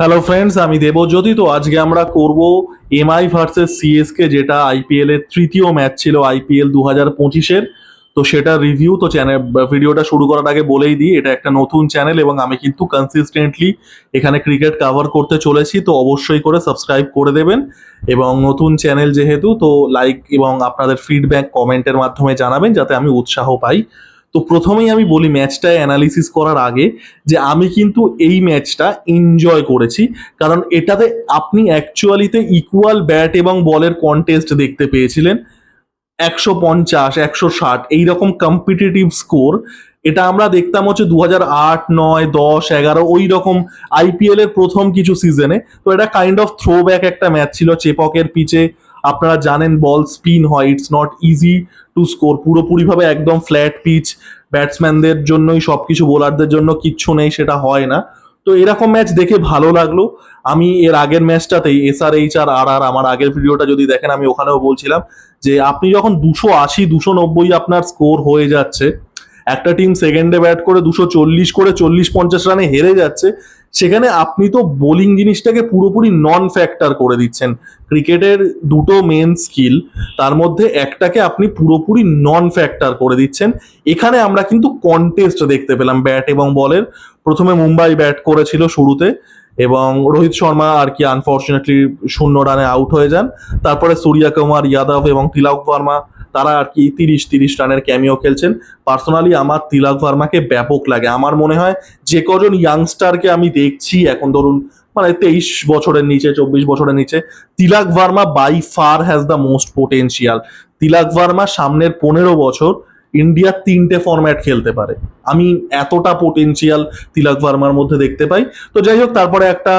Hello friends আমি দেবজ্যোতি। তো আজকে আমরা করব এমআই ভার্সেস সিএসকে যেটা আইপিএল এর তৃতীয় ম্যাচ ছিল আইপিএল দু হাজার পঁচিশের। তো সেটা রিভিউ তো চ্যানেল ভিডিওটা শুরু করার আগে বলেই দিই, এটা একটা নতুন চ্যানেল এবং আমি কিন্তু কনসিস্টেন্টলি এখানে ক্রিকেট কভার করতে চলেছি। তো অবশ্যই করে সাবস্ক্রাইব করে দেবেন। এবং নতুন চ্যানেল যেহেতু, তো লাইক এবং আপনাদের ফিডব্যাক কমেন্টের মাধ্যমে জানাবেন, যাতে আমি উৎসাহ পাই। তো প্রথমেই আমি বলি ম্যাচটা অ্যানালিসিস করার আগে যে আমি কিন্তু এই ম্যাচটা এনজয় করেছি। কারণ এটাতে আপনি অ্যাকচুয়ালিতে ইকুয়াল ব্যাট এবং বলের কন্টেস্ট দেখতে পেয়েছিলেন। একশো পঞ্চাশ, একশো ষাট, এইরকম কম্পিটিটিভ স্কোর এটা আমরা দেখতাম হচ্ছে দু হাজার আট, নয়, দশ, এগারো ওই রকম আইপিএল এর প্রথম কিছু সিজনে তো এটা কাইন্ড অফ থ্রো ব্যাক একটা ম্যাচ ছিল, চেপকের পিচে আপনারা জানেন বল স্পিন হয় it's not easy to score পুরোপুরিভাবে একদম ফ্ল্যাট পিচ ব্যাটসম্যানদের জন্যই সব কিছু বোলারদের জন্য কিচ্ছু নেই, সেটা হয় না। তো এরকম ম্যাচ দেখে ভালো লাগল। আমি এর আগের ম্যাচটাতেই এস আর এইচ আর আর আর আমার আগের ভিডিওটা যদি দেখেন, আমি ওখানেও বলছিলাম যে আপনি যখন দুশো আশি, দুশো নব্বই আপনার স্কোর হয়ে যাচ্ছে, একটা টিম সেকেন্ডে ব্যাট করে দুশো চল্লিশ করে চল্লিশ পঞ্চাশ রানে হেরে যাচ্ছে সেখানে আপনি তো বোলিং জিনিসটাকে পুরোপুরি নন ফ্যাক্টর করে দিচ্ছেন। ক্রিকেটের দুটো মেন স্কিল তার মধ্যে একটাকে আপনি পুরোপুরি নন ফ্যাক্টর করে দিচ্ছেন। এখানে আমরা কিন্তু কন্টেস্ট দেখতে পেলাম ব্যাট এবং বলের। প্রথমে মুম্বাই ব্যাট করেছিল শুরুতে এবং রোহিত শর্মা আর কি আনফর্চুনেটলি শূন্য রানে আউট হয়ে যান। তারপরে সূর্যা কুমার যাদব এবং তিলক ভার্মা তারা আর কি তিরিশ তিরিশ রানের ক্যামিও খেলছেন। পার্সোনালি আমার তিলক ভার্মাকে ব্যাপক লাগে। আমার মনে হয় যে কজন ইয়াংস্টারকে আমি দেখছি এখন ধরুন মানে তেইশ বছরের নিচে, চব্বিশ বছরের নিচে, Tilak Varma by far has the most potential Tilak Varma সামনের পনেরো বছর ইন্ডিয়ার তিনটে ফরম্যাট খেলতে পারে। আমি এতটা পোটেনশিয়াল তিলক ভার্মার মধ্যে দেখতে পাই। তো যাই হোক, তারপরে একটা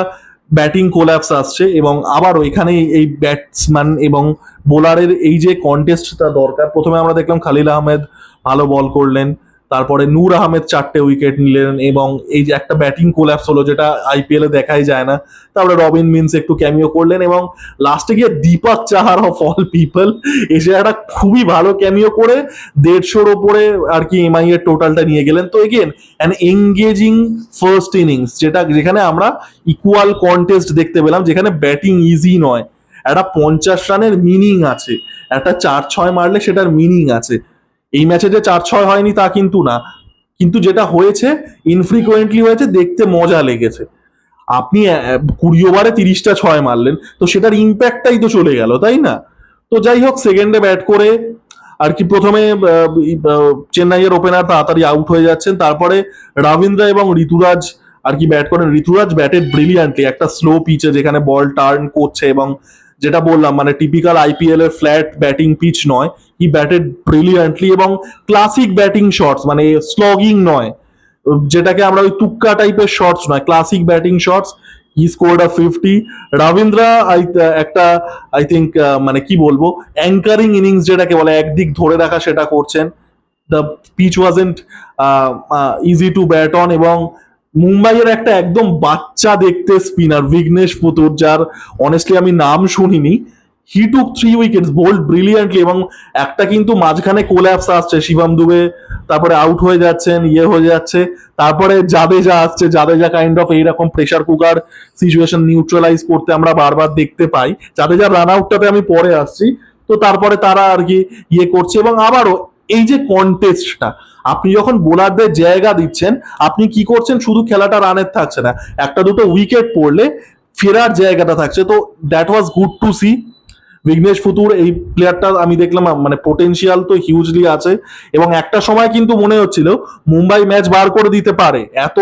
ব্যাটিং কোল্যাপস আসছে এবং আবারও এখানে এই ব্যাটসম্যান এবং বোলারের এই যে কন্টেস্টটা দরকার, প্রথমে আমরা দেখলাম খালিল আহমেদ ভালো বল করলেন তারপরে নূর আহমেদ চারটে উইকেট নিলেন এবং এই যে একটা ব্যাটিং কোল্যাপস হলো যেটা আইপিএল দেখাই যায় না। তারপরে রবিন মিন্স একটু ক্যামিও করলেন এবং লাস্টে গিয়ে Deepak Chahar of all people এসে একটা খুবই ভালো ক্যামিও করে দেড়শোর ওপরে আর কি এমআই এর টোটালটা নিয়ে গেলেন। তো again an engaging first innings যেটা যেখানে আমরা ইকুয়াল কন্টেস্ট দেখতে পেলাম, যেখানে ব্যাটিং ইজি নয়। একটা পঞ্চাশ রানের মিনিং আছে। একটা চার ছয় মারলে সেটার মিনিং আছে। এই ম্যাচে যে চার ছয় হয়নি তা কিন্তু না। কিন্তু যেটা হয়েছে ইনফ্রিকুয়েন্টলি হয়েছে, দেখতে মজা লেগেছে। আপনি কুড়ি ওভারে তিরিশটা ছয় মারলেন, তো সেটার ইম্প্যাক্টটাই তো চলে গেল, তাই না? তো যাই হোক সেকেন্ডে ব্যাট করে, আর কি প্রথমে চেন্নাইয়ের ওপেনার তাড়াতাড়ি আউট হয়ে যাচ্ছেন। তারপরে রবীন্দ্র এবং ঋতুরাজ, আর কি ব্যাট করেন। ঋতুরাজ ব্যাটেড ব্রিলিয়ান্টলি একটা স্লো পিচে যেখানে বল টার্ন করছে এবং যেটা বললাম মানে টিপিক্যাল আইপিএল এর ফ্ল্যাট ব্যাটিং পিচ নয়। ই ব্যাটেড ব্রিলিয়ান্টলি এবং ক্লাসিক ব্যাটিং শটস মানে স্লগিং নয়। যেটাকে আমরা ওই তুক্কা টাইপের শটস নয় classic batting shots he scored a fifty Ravindra I একটা আই থিঙ্ক মানে কি বলব অ্যাঙ্কারিং ইনিংস যেটাকে বলে, একদিক ধরে রাখা সেটা করছেন। The pitch wasn't easy to bat on এবং মুম্বাইয়ের একটা একদম বাচ্চা দেখতে স্পিনার বিঘ্নেশ পুতুর যার অনেস্টলি আমি নাম শুনিনি। He took three wickets bowled brilliantly এবং একটা কিন্তু মাঝখানে কোল্যাপস আসছে, শিবম দুবে, তারপরে আউট হয়ে যাচ্ছেন ইয়ে হয়ে যাচ্ছে, তারপরে জাদেজা আসছে, জাদেজা কাইন্ড অফ এইরকম প্রেশার কুকার সিচুয়েশন নিউট্রালাইজ করতে আমরা বারবার দেখতে পাই। জাদেজা রান আউটটাতে আমি পরে আসছি, তো তারপরে তারা আর কি ইয়ে করছে, এবং আবারও এই যে কন্টেস্টটা আপনি যখন বোলারদের জায়গা দিচ্ছেন, আপনি কি করছেন? শুধু খেলাটা রানের থাকছে না। একটা দুটো উইকেট পড়লে ফেরার জায়গাটা থাকছে। তো that was good to see Vignesh Puthur এই প্লেয়ারটা আমি দেখলাম মানে পোটেন্সিয়াল তো হিউজলি আছে। এবং একটা সময় কিন্তু মনে হচ্ছিল, মুম্বাই ম্যাচ বার করে দিতে পারে। এত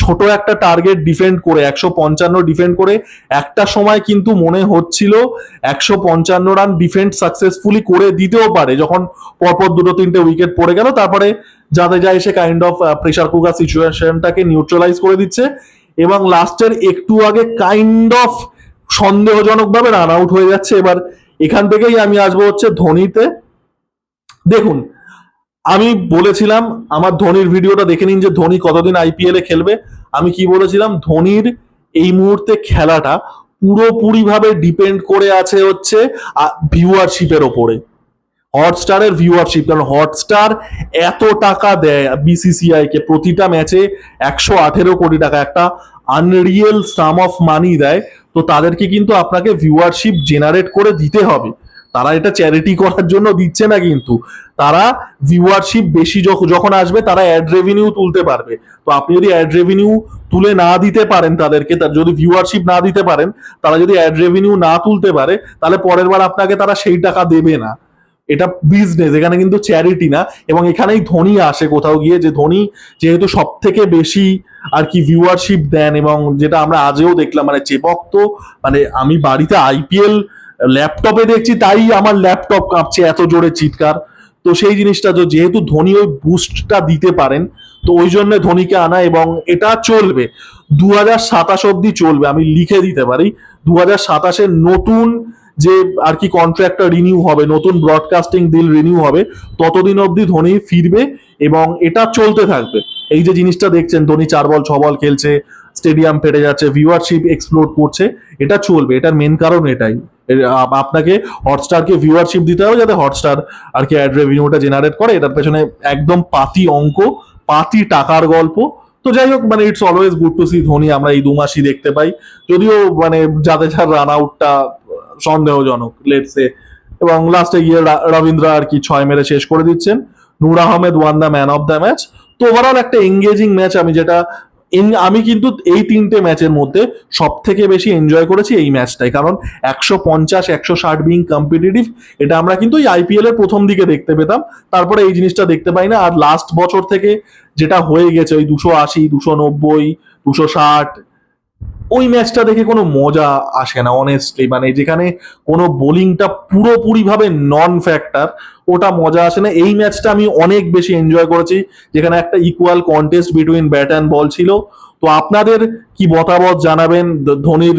ছোট একটা টার্গেট ডিফেন্ড করে, একশো পঞ্চান্ন ডিফেন্ড করে, একটা সময় কিন্তু মনে হচ্ছিল একশো পঞ্চান্ন রান ডিফেন্ড সাকসেসফুলি করে দিতেও পারে, যখন পরপর দুটো তিনটে উইকেট পড়ে গেল, তারপরে জাদেজা এসে কাইন্ড অফ প্রেশার কুকার সিচুয়েশনটাকে নিউট্রালাইজ করে দিচ্ছে, এবং লাস্টের একটু আগে কাইন্ড অফ সন্দেহজনকভাবে রান আউট হয়ে যাচ্ছে, এবার এখান থেকেই আমি আসব হচ্ছে ধোনিতে। দেখুন আমি বলেছিলাম, আমার ধোনির ভিডিওটা দেখে নিন যে ধোনি কতদিন আইপিএল খেলবে। আমি কি বলেছিলাম? ধোনির এই মুহূর্তে খেলাটা পুরোপুরিভাবে ডিপেন্ড করে আছে হচ্ছে ভিউয়ারশিপের ওপরে। হটস্টারের ভিউয়ারশিপ কারণ হটস্টার এত টাকা দেয় বিসিসিআই কে। প্রতিটা ম্যাচে একশো আঠেরো কোটি টাকা, একটা আনরিয়েল সাম অফ মানি দেয়। তো তাদেরকে কিন্তু আপনাকে ভিউয়ারশিপ জেনারেট করে দিতে হবে। তারা এটা চ্যারিটি করার জন্য দিচ্ছে না কিন্তু। তারা ভিউয়ারশিপ বেশি যখ- যখন আসবে তারা অ্যাড রেভিনিউ তুলতে পারবে। তো আপনি যদি অ্যাড রেভিনিউ তুলে না দিতে পারেন তাদেরকে, তার যদি ভিউয়ারশিপ না দিতে পারেন, তারা যদি অ্যাড রেভিনিউ না তুলতে পারে, তাহলে পরের বার আপনাকে তারা সেই টাকা দেবে না। এটা বিজনেস এখানে কিন্তু চ্যারিটি না। এবং এখানেই ধনী আসে কোথাও গিয়ে, যে ধনী যেহেতু সব থেকে বেশি আর কি ভিউয়ারশিপ দেন এবং যেটা আমরা আজও দেখলাম মানে চেপক তো মানে আমি বাড়িতে আইপিএল ল্যাপটপে দেখছি তাই আমার ল্যাপটপ কাঁপছে এত জোরে চিৎকার। তো সেই জিনিসটা তো যেহেতু ধোনি ওই বুস্টটা দিতে পারেন, তো ওই জন্য ধোনিকে আনা এবং এটা চলবে। দু হাজার সাতাশ অব্দি চলবে, আমি লিখে দিতে পারি। দু হাজার সাতাশের নতুন যে আর কি কন্ট্রাক্টটা রিনিউ হবে, নতুন ব্রডকাস্টিং ডিল রিনিউ হবে, ততদিন অবধি ধোনি ফিরবে এবং এটা চলতে থাকবে। এই যে জিনিসটা দেখছেন, ধোনি চার বল, ছ বল খেলছে স্টেডিয়াম ফেটে যাচ্ছে ভিউয়ারশিপ এক্সপ্লোর করছে, এটা চলবে, এটার মেন কারণ এটাই। আপনাকে হটস্টারকে ভিউয়ারশিপ দিতে হবে যাতে হটস্টার আর কি অ্যাড রেভিনিউটা জেনারেট করে। এটার পেছনে একদম পাতি অঙ্ক, পাতি টাকার গল্প। তো যাই হোক মানে it's always good to see Dhoni, আমরা এই দু মাসই দেখতে পাই। যদিও মানে জাদেজার রান আউটটা সন্দেহজনক লেটসে এবং লাস্টে গিয়ে রবীন্দ্র আর কি ছয় মেরে শেষ করে দিচ্ছেন। Noor Ahmad won the man of the match তো ওভারঅল একটা এঙ্গেজিং ম্যাচ আমি যেটা আমি কিন্তু এই তিনটে ম্যাচের মধ্যে সব থেকে বেশি এনজয় করেছি এই ম্যাচটাই। কারণ একশো পঞ্চাশ, একশো ষাট বিং কম্পিটিটিভ এটা আমরা কিন্তু এই আইপিএল এর প্রথম দিকে দেখতে পেতাম। তারপরে এই জিনিসটা দেখতে পাই না। আর লাস্ট বছর থেকে যেটা হয়ে গেছে, ওই দুশো আশি, দুশো নব্বই, দুশো ষাট ওই ম্যাচটা দেখে কোনো মজা আসে না অনেস্টলি মানে যেখানে কোনো বোলিংটা পুরোপুরিভাবে নন ফ্যাক্টর ওটা মজা আসে না। এই ম্যাচটা আমি অনেক বেশি এনজয় করেছি, যেখানে একটা equal contest between bat and ball ছিল। তো আপনাদের কি মতামত জানাবেন? ধোনির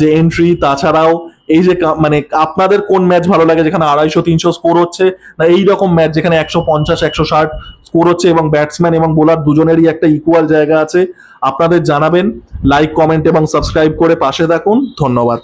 যে এন্ট্রি তাছাড়াও এই যে মানে আপনাদের কোন ম্যাচ ভালো লাগে? যেখানে আড়াইশো, তিনশো স্কোর হচ্ছে, না এই রকম ম্যাচ যেখানে একশো পঞ্চাশ, একশো ষাট স্কোর হচ্ছে এবং ব্যাটসম্যান এবং বোলার দুজনেরই একটা ইকুয়াল জায়গা আছে। আপনাদের জানাবেন লাইক কমেন্ট এবং সাবস্ক্রাইব করে পাশে থাকুন। ধন্যবাদ।